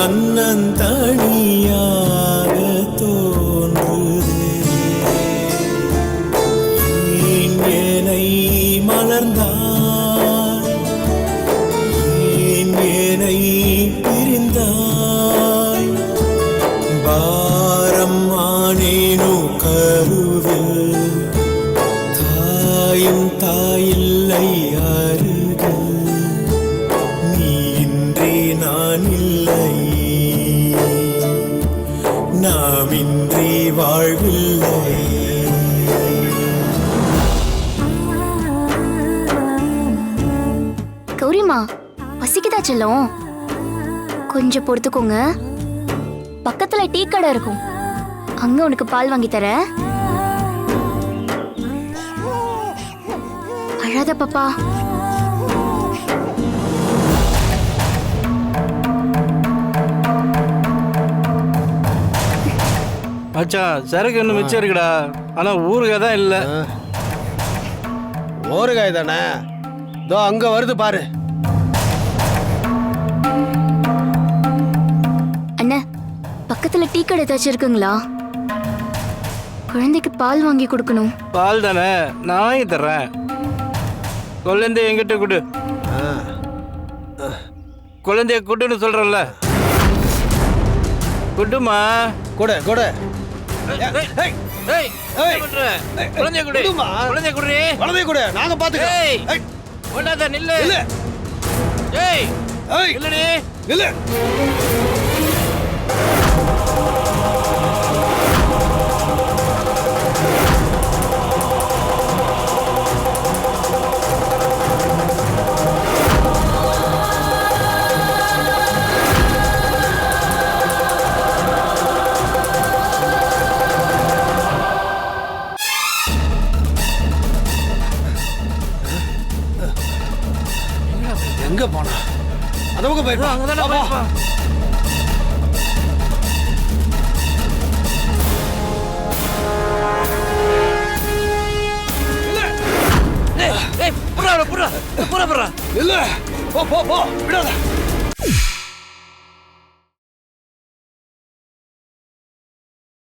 கண்ணன் தனியாக தோன்றுதே. ஏனை மலர்ந்தார். ஏனை பிரிந்தாய். பாரம் ஆனேனோ கருவில். தாயும் தாயில்லை அருகில். நான் இல்லை. வாழ்வில்லை கௌரிமா பசிக்குதா செல்லம்? கொஞ்சம் பொறுத்துக்கோங்க. பக்கத்துல டீ கடை இருக்கும். அங்க உனக்கு பால் வாங்கி தரேன் அழாத பாப்பா. மச்சான் சரக்கு இன்னும் மிச்சம் இருக்குடா. ஆனா ஊறுகாய் தான் இல்ல. ஊறுகாய் தானே? இதோ அங்க வருது பாரு. அண்ணா பக்கத்துல டீ கடை ஏதாச்சும் இருக்குங்களா? குழந்தைக்கு பால் வாங்கி கொடுக்கணும். பால் தானே? நான் வாங்கி தர்றேன். குழந்தைய என்கிட்ட கொடு. குழந்தைய குட்டுன்னு சொல்றேன்ல. குட்டுமா? கொடு கொடு. குழந்தைய குடு குடுமா. குழந்தைய குடு குழந்தைய கொடு நாங்க. பாத்துக்கிறோம். கொண்டாத நில்லு. இல்ல ஏய். ஏய். இல்லடி இல்ல எங்க போனா? பக்கம் போயிருப்பா. அங்கதானே ஏய், புறா, புறா, புறா, புறா. இல்ல போ போ போ. விடாத.